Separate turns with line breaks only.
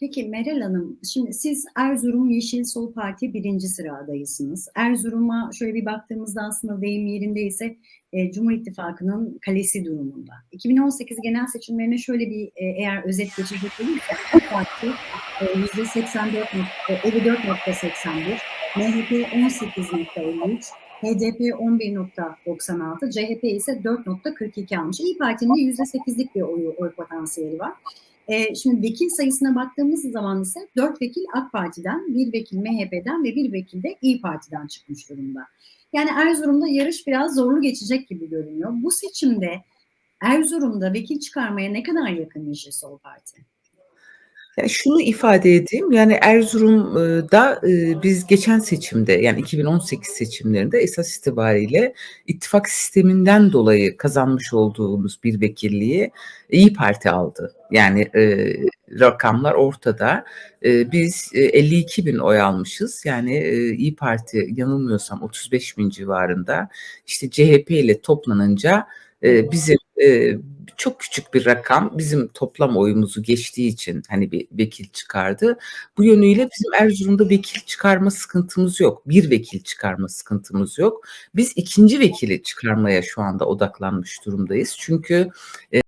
Peki Meral Hanım, şimdi siz Erzurum Yeşil Sol Parti birinci sıra adayısınız. Erzurum'a şöyle bir baktığımızda aslında deyim yerindeyse e, Cumhur İttifakı'nın kalesi durumunda. 2018 genel seçimlerine şöyle bir e, eğer özet geçecek olursak AK Parti e, %84, 54.81, MHP 18.53, HDP 11.96, CHP ise 4.42 almış. İyi Parti'nin de %8'lik bir oy, oy potansiyeli var. E, şimdi vekil sayısına baktığımız zaman ise 4 vekil AK Parti'den, 1 vekil MHP'den ve 1 vekil de İyi Parti'den çıkmış durumda. Yani Erzurum'da yarış biraz zorlu geçecek gibi görünüyor. Bu seçimde Erzurum'da vekil çıkarmaya ne kadar yakın Yeşil Sol Parti?
Yani şunu ifade edeyim, yani Erzurum'da e, biz geçen seçimde yani 2018 seçimlerinde esas itibariyle ittifak sisteminden dolayı kazanmış olduğumuz bir vekilliği İyi Parti aldı. Yani e, rakamlar ortada. E, biz e, 52 bin oy almışız. Yani e, İyi Parti yanılmıyorsam 35 bin civarında. İşte CHP ile toplanınca e, bizim e, çok küçük bir rakam bizim toplam oyumuzu geçtiği için hani bir vekil çıkardı. Bu yönüyle bizim Erzurum'da vekil çıkarma sıkıntımız yok. Bir vekil çıkarma sıkıntımız yok. Biz ikinci vekili çıkarmaya şu anda odaklanmış durumdayız. Çünkü e,